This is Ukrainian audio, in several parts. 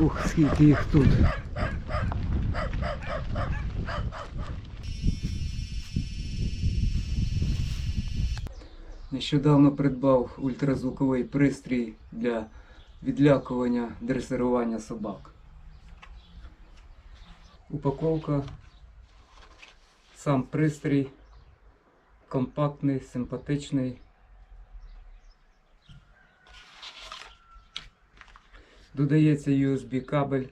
Ух, скільки їх тут. Нещодавно придбав ультразвуковий пристрій для відлякування дресирування собак. Упаковка, сам пристрій, компактний, симпатичний. Додається USB кабель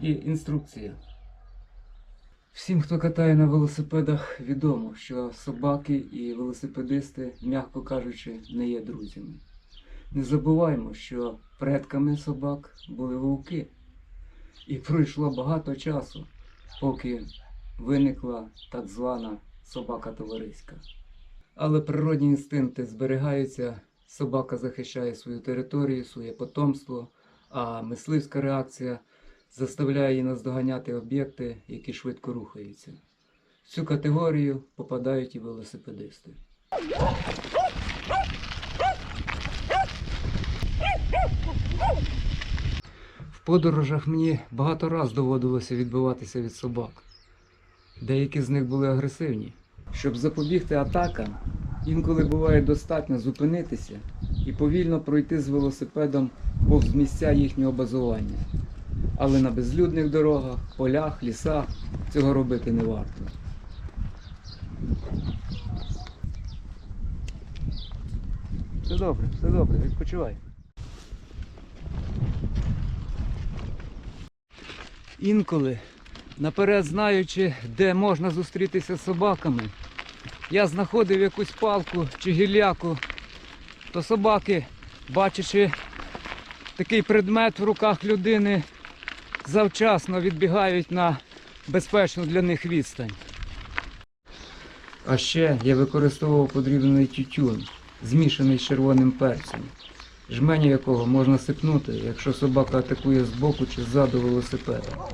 і інструкція. Всім, хто катає на велосипедах, відомо, що собаки і велосипедисти, м'яко кажучи, не є друзями. Не забуваймо, що предками собак були вовки. І пройшло багато часу, поки виникла так звана собака товариська. Але природні інстинкти зберігаються, собака захищає свою територію, своє потомство, а мисливська реакція заставляє її наздоганяти об'єкти, які швидко рухаються. В цю категорію попадають і велосипедисти. В подорожах мені багато раз доводилося відбиватися від собак. Деякі з них були агресивні. Щоб запобігти атакам, інколи буває достатньо зупинитися і повільно пройти з велосипедом повз місця їхнього базування. Але на безлюдних дорогах, полях, лісах цього робити не варто. Все добре, все добре, відпочивай. Інколи, наперед знаючи, де можна зустрітися з собаками, я знаходив якусь палку чи гілляку, то собаки, бачачи такий предмет в руках людини, завчасно відбігають на безпечну для них відстань. А ще я використовував подрібний тютюн, змішаний з червоним перцем, жменю якого можна сипнути, якщо собака атакує збоку чи ззаду велосипеда.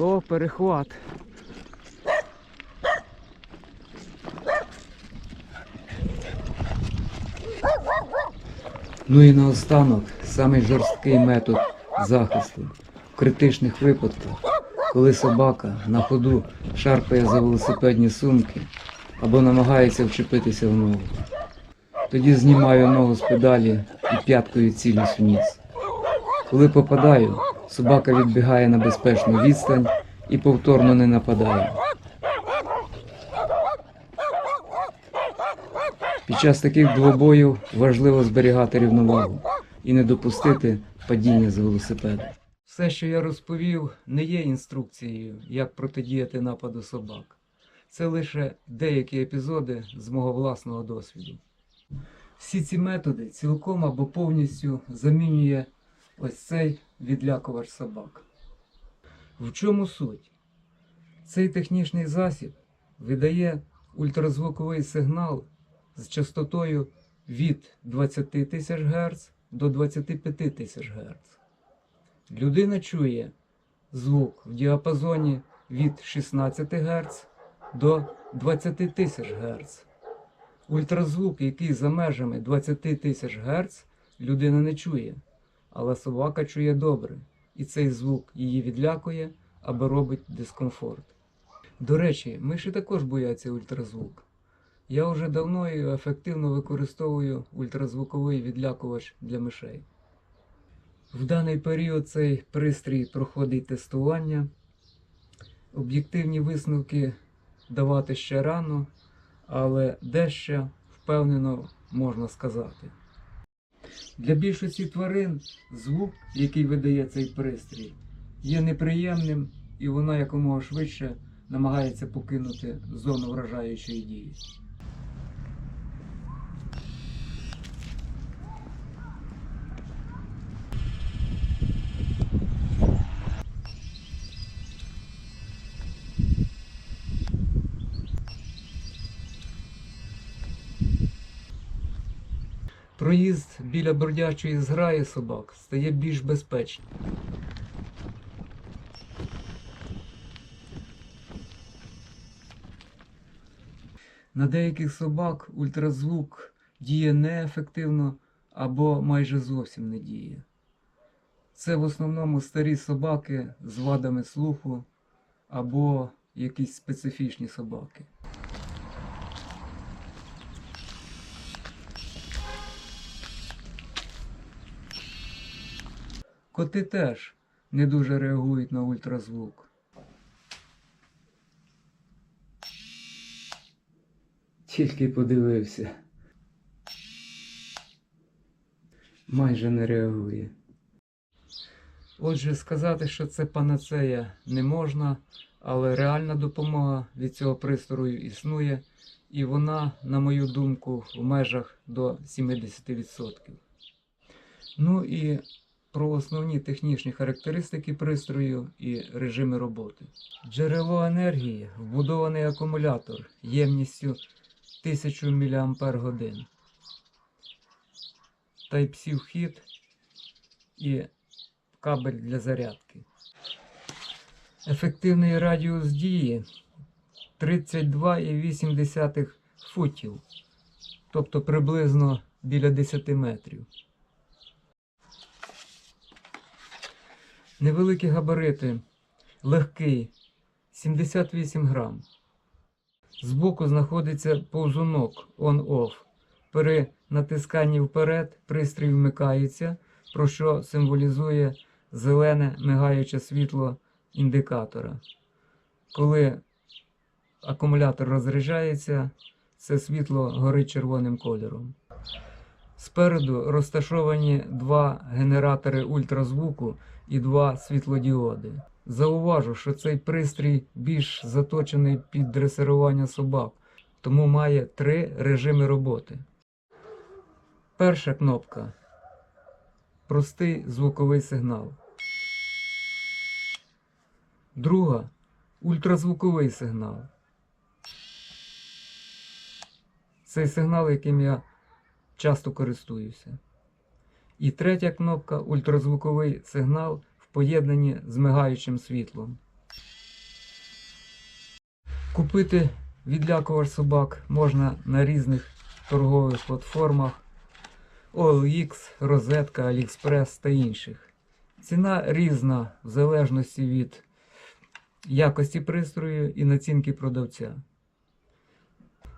О, перехват. Ну і наостанок самий жорсткий метод захисту в критичних випадках, коли собака на ходу шарпає за велосипедні сумки або намагається вчепитися в ногу. Тоді знімаю ногу з педалі і п'яткою цілюсь вниз. Коли попадаю, собака відбігає на безпечну відстань і повторно не нападає. Під час таких двобоїв важливо зберігати рівновагу і не допустити падіння з велосипеда. Все, що я розповів, не є інструкцією, як протидіяти нападу собак. Це лише деякі епізоди з мого власного досвіду. Всі ці методи цілком або повністю замінює ось цей відлякувач собак. В чому суть? Цей технічний засіб видає ультразвуковий сигнал з частотою від 20 тисяч Гц до 25 тисяч Гц. Людина чує звук в діапазоні від 16 Гц до 20 тисяч Гц. Ультразвук, який за межами 20 тисяч Гц, людина не чує, але собака чує добре, і цей звук її відлякує або робить дискомфорт. До речі, миші також бояться ультразвук. Я вже давно і ефективно використовую ультразвуковий відлякувач для мишей. В даний період цей пристрій проходить тестування. Об'єктивні висновки давати ще рано, але дещо впевнено можна сказати. Для більшості тварин звук, який видає цей пристрій, є неприємним і вона якомога швидше намагається покинути зону вражаючої дії. Проїзд біля бродячої зграї собак стає більш безпечним. На деяких собак ультразвук діє неефективно або майже зовсім не діє. Це в основному старі собаки з вадами слуху або якісь специфічні собаки. Коти теж не дуже реагують на ультразвук. Тільки подивився. Майже не реагує. Отже, сказати, що це панацея не можна, але реальна допомога від цього пристрою існує, і вона, на мою думку, в межах до 70%. Ну і про основні технічні характеристики пристрою і режими роботи. Джерело енергії вбудований акумулятор ємністю 1000 мАч. Type-C вхід і кабель для зарядки. Ефективний радіус дії 32,8 футів, тобто приблизно біля 10 метрів. Невеликі габарити, легкий, 78 грам. Збоку знаходиться повзунок on-off. При натисканні вперед пристрій вмикається, про що символізує зелене мигаюче світло індикатора. Коли акумулятор розряджається, це світло горить червоним кольором. Спереду розташовані два генератори ультразвуку і два світлодіоди. Зауважу, що цей пристрій більш заточений під дресирування собак, тому має три режими роботи. Перша кнопка простий звуковий сигнал. Друга ультразвуковий сигнал. Цей сигнал, яким я часто користуюся. І третя кнопка ультразвуковий сигнал в поєднанні з мигаючим світлом. Купити відлякувач собак можна на різних торгових платформах OLX, Розетка, AliExpress та інших. Ціна різна в залежності від якості пристрою і націнки продавця.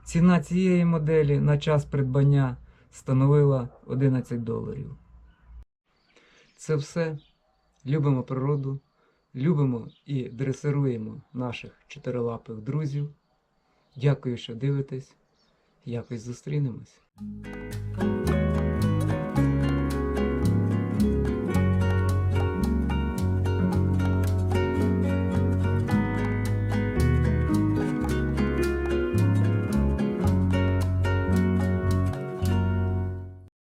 Ціна цієї моделі на час придбання становила 11 доларів. Це все. Любимо природу, любимо і дресируємо наших чотирилапих друзів. Дякую, що дивитесь. Якось зустрінемось.